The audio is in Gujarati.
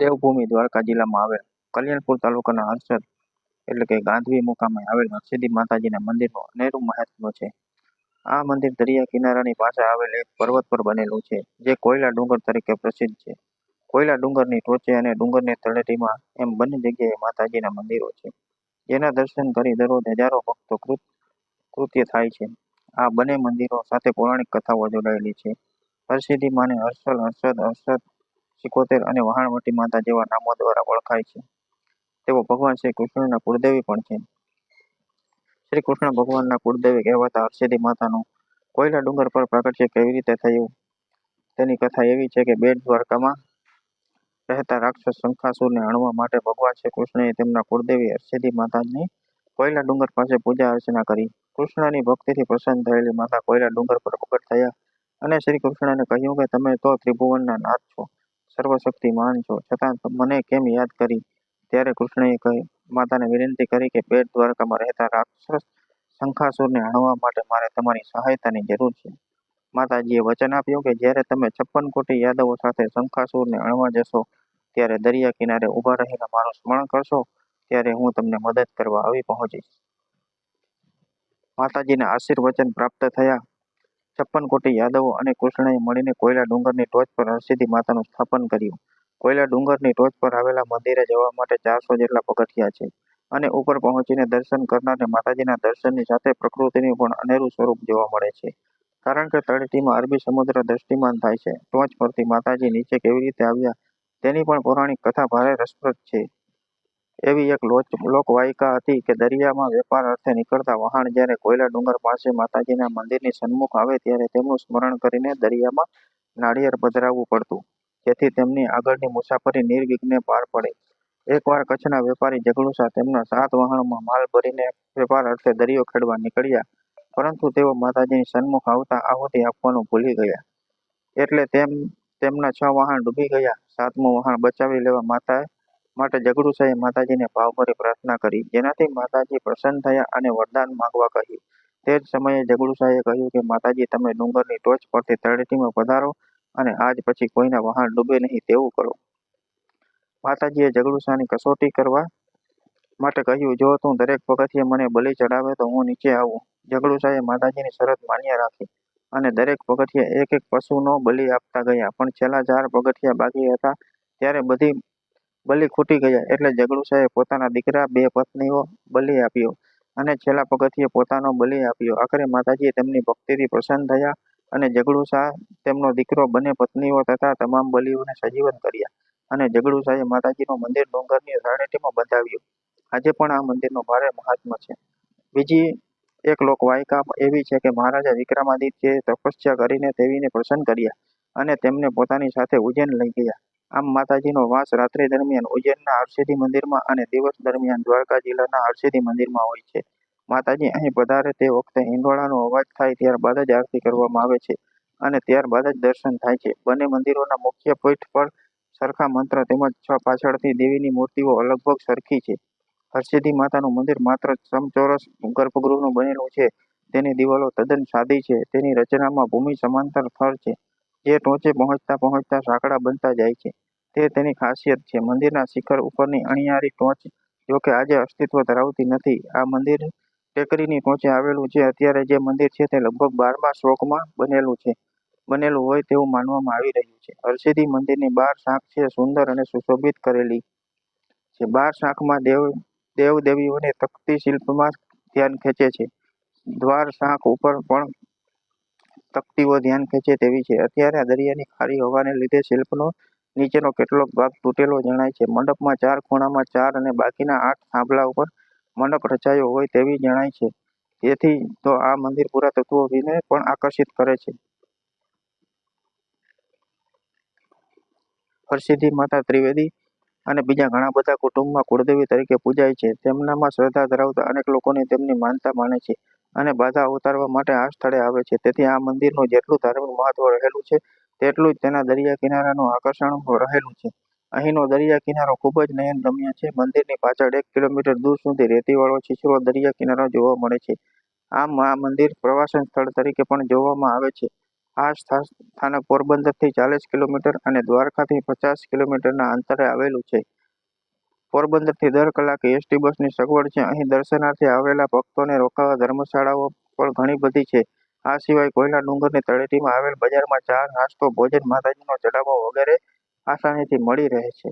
દેવભૂમિ દ્વારકા જિલ્લામાં આવેલ કલ્યાણપુર તાલુકાના હર્ષદ એટલે કે ગાંધવી મુકામે આવેલ હરસિદ્ધિ માતાજીના મંદિરનું અનેરું મહત્વ છે. આ મંદિર દરિયા કિનારાની પાસે આવેલ એક પર્વત પર બનેલું છે, જે કોયલા ડુંગર તરીકે પ્રસિદ્ધ છે. કોયલા ડુંગરની ટોચે અને ડુંગરની તળેટીમાં એમ બંને જગ્યાએ માતાજીના મંદિરો છે, જેના દર્શન કરી દરરોજ હજારો ભક્તો કૃત, કૃત્ય થાય છે. આ બંને મંદિરો સાથે પૌરાણિક કથાઓ જોડાયેલી છે. હરસિદ્ધિ માને હર્ષલ હર્ષદ હર્ષદ સિકોતેર અને વહાણવટી માતા જેવા નામો દ્વારા ઓળખાય છે. તેઓ ભગવાન શ્રી કૃષ્ણના કુળદેવી પણ છે. શ્રી કૃષ્ણ ભગવાનના કુળદેવી કહેવાતા હરસિદ્ધિ માતાનું કોયલા ડુંગર પર પ્રાગટ્ય કેવી રીતે થયું? તેની કથા એવી છે કે બેટ દ્વારકામાં રહેતા રાક્ષસ શંખાસુરને હણવા માટે ભગવાન શ્રી કૃષ્ણએ તેમના કુળદેવી હરસિદ્ધિ માતાની કોયલા ડુંગર પાસે પૂજા અર્ચના કરી. કૃષ્ણની ભક્તિથી પ્રસન્ન થયેલી માતા કોયલા ડુંગર પર પ્રગટ થયા અને શ્રી કૃષ્ણને કહ્યું કે તમે તો ત્રિભુવનના નાથ છો. સર્વશક્તિમાન છો. છતાં મને કેમ યાદ કરી? ત્યારે કૃષ્ણએ કહ્યું, માતાને વિનંતી કરી કે બેટ દ્વારકામાં રહેતા રાક્ષસ શંખાસુરને હણવા માટે મારે તમારી સહાયતાની જરૂર છે. માતાજીએ વચન આપ્યું કે જ્યારે તમે છપ્પન કોટી યાદવો સાથે શંખાસુરને હણવા જશો, ત્યારે દરિયા કિનારે ઊભા રહીને મારું સ્મરણ કરશો, ત્યારે હું તમને મદદ કરવા આવી પહોંચીશ. માતાજીના આશીર્વચન પ્રાપ્ત થયા. છપ્પન કોટી યાદવો અને કૃષ્ણએ મળીને કોયલા ડુંગરની ટોચ પર હરસિદ્ધિ માતાનું સ્થાપન કર્યું. કોયલા ડુંગરની ટોચ પર આવેલા મંદિરે જવા માટે ચારસો જેટલા પગથિયા છે અને ઉપર પહોંચીને દર્શન કરનારને માતાજીના દર્શનની સાથે પ્રકૃતિનું પણ અનેરું સ્વરૂપ જોવા મળે છે. કારણ કે તળેટીમાં અરબી સમુદ્ર દ્રષ્ટિમાન થાય છે. ટોચ પરથી માતાજી નીચે કેવી રીતે આવ્યા તેની પણ પૌરાણિક કથા ભારે રસપ્રદ છે. એવી એક લોચ લોકવાયકા હતી કે દરિયામાં વેપાર અર્થે નીકળતા વહાણ જ્યારે કોયલા ડુંગર પાસે માતાજીના મંદિરની સન્મુખ આવે ત્યારે તેમનું સ્મરણ કરીને દરિયામાં નાળિયેર પધરાવવું પડતું. જેથી તેમની આગળની મુસાફરી નિર્વિઘ્ને પાર પડે. એકવાર કચ્છના વેપારી જગલુસા તેમના સાત વહાણમાં માલ ભરીને વેપાર અર્થે દરિયો ખેડવા નીકળ્યા, પરંતુ તેઓ માતાજીની સન્મુખ આવતા આહુતિ આપવાનું ભૂલી ગયા. એટલે તેમ, તેમના છ વાહન ડૂબી ગયા. સાતમું વહાણ બચાવી લેવા માતા માટે જગડુસાએ માતાજીને ભાવભરી પ્રાર્થના કરી. જેનાથી માતાજી પ્રસન્ન થયા અને વરદાન માગવા કહ્યું. તે જ સમયે જગડુસાએ કહ્યું કે, માતાજી, તમે ડુંગરની ટોચ પરથી તળેટીમાં પધારો અને આજ પછી કોઈના વહાણ ડૂબે નહીં તેવું કરો. માતાજીએ જગડુસાની કસોટી કરવા માટે કહ્યું, જો તું દરેક પગથિયે મને બલિ ચડાવે તો હું નીચે આવું. જગડુસાએ માતાજીની શરત માન્ય રાખી અને દરેક પગથિયે એક એક પશુનો બલિ આપતા ગયા. પણ છેલ્લા ચાર પગથિયા બાકી હતા ત્યારે બધી બલિ ખૂટી ગયા એટલે જગડુસાએ પોતાના દીકરા, બે પત્નીઓ બલિ આપ્યો અને છેલ્લા પગથિયે પોતાનો બલિ આપ્યો. આખરે માતાજી તેમની ભક્તિથી પ્રસન્ન થયા અને જગડુસા તેમનો દીકરો, બંને પત્નીઓ તથા તમામ બલિઓને સજીવન કર્યા અને જગડુસાએ માતાજીનું મંદિર ડુંગરની તળેટીમાં બંધાવ્યું. આજે પણ આ મંદિરનો ભારે મહાત્મ્ય છે. બીજી એક લોકવાયકા એવી છે કે મહારાજા વિક્રમાદિત્યએ તપસ્યા કરીને દેવીને પ્રસન્ન કર્યા અને તેમને પોતાની સાથે ઉજ્જૈન લઈ ગયા. આમ માતાજીનો વાસ રાત્રિ દરમિયાન ઉજ્જૈનના હરસિદ્ધિ મંદિરમાં અને દિવસ દરમિયાન દ્વારકા જિલ્લાના હરસિદ્ધિ મંદિરમાં હોય છે. માતાજી અહીં પધારે તે વખતે હિંડોળાનો અવાજ થાય ત્યારબાદ જ આરતી કરવામાં આવે છે અને ત્યારબાદ જ દર્શન થાય છે. બંને મંદિરોના મુખ્ય પીઠ પર સરખા મંત્ર તેમજ છ પાછળથી દેવીની મૂર્તિઓ લગભગ સરખી છે. હરસિદ્ધિ માતાનું મંદિર માત્ર સમચોરસ ગર્ભગૃહનું બનેલું છે. તેની દિવાલો તદ્દન સાદી છે. તેની રચનામાં ભૂમિ સમાંતર થર છે. જે ટોચે પહોંચતા પહોંચતા સાંકડા બનતા જાય છે. તે તેની ખાસિયત છે. મંદિરના શિખર ઉપરની અણિયારી ટોચ જોકે આજે અસ્તિત્વ ધરાવતી નથી. આ મંદિર ટેકરીની ટોચે આવેલું છે. અત્યારે જે મંદિર છે તે લગભગ બારમા શ્લોકમાં બનેલું છે. બનેલું હોય તેવું માનવામાં આવી રહ્યું છે. હરસિદ્ધિ મંદિરની બાર શાખ છે, સુંદર અને સુશોભિત કરેલી છે. બાર શાખમાં દેવ દેવ દેવીઓને તકતી શિલ્પમાં ધ્યાન ખેંચે છે. દ્વાર શાખ ઉપર પણ તકતીઓ ધ્યાન ખેંચે તેવી છે. અત્યારે દરિયાની ખારી હોવાને લીધે શિલ્પનો નીચેનો કેટલોક ભાગ તૂટેલો જણાય છે. મંડપમાં ચાર ખૂણામાં ચાર અને બાકીના આઠ થાંભલા ઉપર મંડપ રચાયો હોય તેવી જણાય છે. તેથી તો આ મંદિર પુરાતત્વોને પણ આકર્ષિત કરે છે. હરસિદ્ધિ માતા ત્રિવેદી અને બીજા ઘણા બધા કુટુંબમાં કુળદેવી તરીકે પૂજાય છે. તેમનામાં શ્રદ્ધા ધરાવતા અનેક લોકોને તેમની માનતા માને છે. અને બાધા ઉતારવા માટે આ સ્થળે આવે છે. તેથી આ મંદિરનું જેટલું ધાર્મિક મહત્વ રહેલું છે, તેટલું જ તેના દરિયા કિનારાનું આકર્ષણ રહેલું છે. અહીંનો દરિયા કિનારો ખૂબ જ નયનરમ્ય છે. મંદિરની પાછળ એક કિલોમીટર દૂર સુધી રેતીવાળો છીછરો દરિયા કિનારો જોવા મળે છે. આમ આ મંદિર પ્રવાસન સ્થળ તરીકે પણ જોવામાં આવે છે. આ સ્થા- સ્થાનક પોરબંદરથી ચાલીસ કિલોમીટર અને દ્વારકાથી પચાસ કિલોમીટરના અંતરે આવેલું છે. પોરબંદરથી દર કલાકે એસટી બસની સગવડ છે. અહીં દર્શનાર્થે આવેલા ભક્તોને રોકાવા ધર્મશાળાઓ પણ ઘણી બધી છે. આ સિવાય કોયલા ડુંગરની તળેટીમાં આવેલ બજારમાં ચા, નાસ્તો, ભોજન, માતાજીનો ચઢાવો વગેરે આસાનીથી મળી રહે છે.